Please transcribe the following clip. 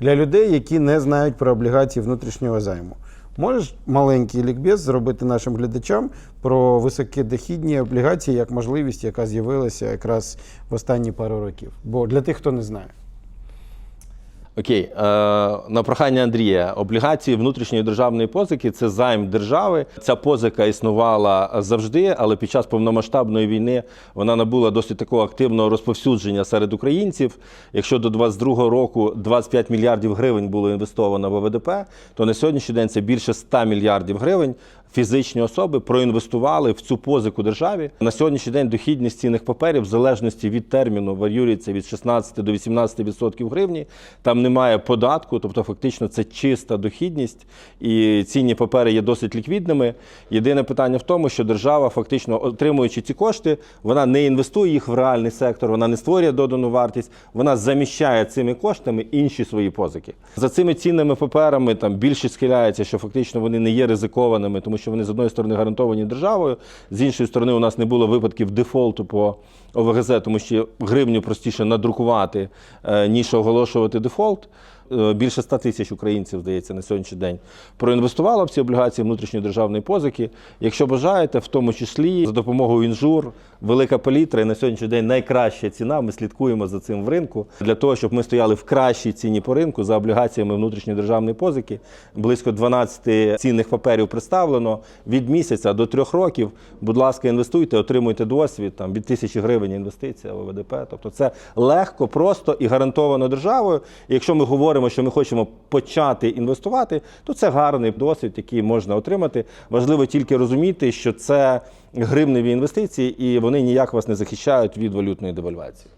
Для людей, які не знають про облігації внутрішнього займу. Можеш маленький лікбез зробити нашим глядачам про високодохідні облігації як можливість, яка з'явилася якраз в останні пару років? Бо для тих, хто не знає. Окей, е, на прохання Андрія, облігації внутрішньої державної позики це займ держави. Ця позика існувала завжди, але під час повномасштабної війни вона набула досить такого активного розповсюдження серед українців. Якщо до 2022 року 25 мільярдів гривень було інвестовано в ВВДП, то на сьогоднішній день це більше 100 мільярдів гривень. Фізичні особи проінвестували в цю позику державі. На сьогоднішній день дохідність цінних паперів, в залежності від терміну, варіюється від 16 до 18% гривні. Там немає податку, тобто фактично це чиста дохідність, і цінні папери є досить ліквідними. Єдине питання в тому, що держава, фактично отримуючи ці кошти, вона не інвестує їх в реальний сектор, вона не створює додану вартість, вона заміщає цими коштами інші свої позики. За цими цінними паперами там більше схиляється, що фактично вони не є ризикованими, тому що вони з одної сторони гарантовані державою, з іншої сторони, у нас не було випадків дефолту по ОВГЗ, тому що гривню простіше надрукувати, е, ніж оголошувати дефолт. Е, Більше 100 тисяч українців, здається, на сьогоднішній день проінвестувало в ці облігації внутрішньої державної позики. Якщо бажаєте, в тому числі за допомогою інжур, велика палітра і на сьогоднішній день найкраща ціна. Ми слідкуємо за цим в ринку для того, щоб ми стояли в кращій ціні по ринку за облігаціями внутрішньої державної позики. Близько 12 цінних паперів представлено від місяця до трьох років. Будь ласка, інвестуйте, отримуйте досвід там від тисячі гривень інвестиція в ВДП. Тобто це легко, просто і гарантовано державою. І якщо ми говоримо, що ми хочемо почати інвестувати, то це гарний досвід, який можна отримати. Важливо тільки розуміти, що це гривневі інвестиції, і вони ніяк вас не захищають від валютної девальвації.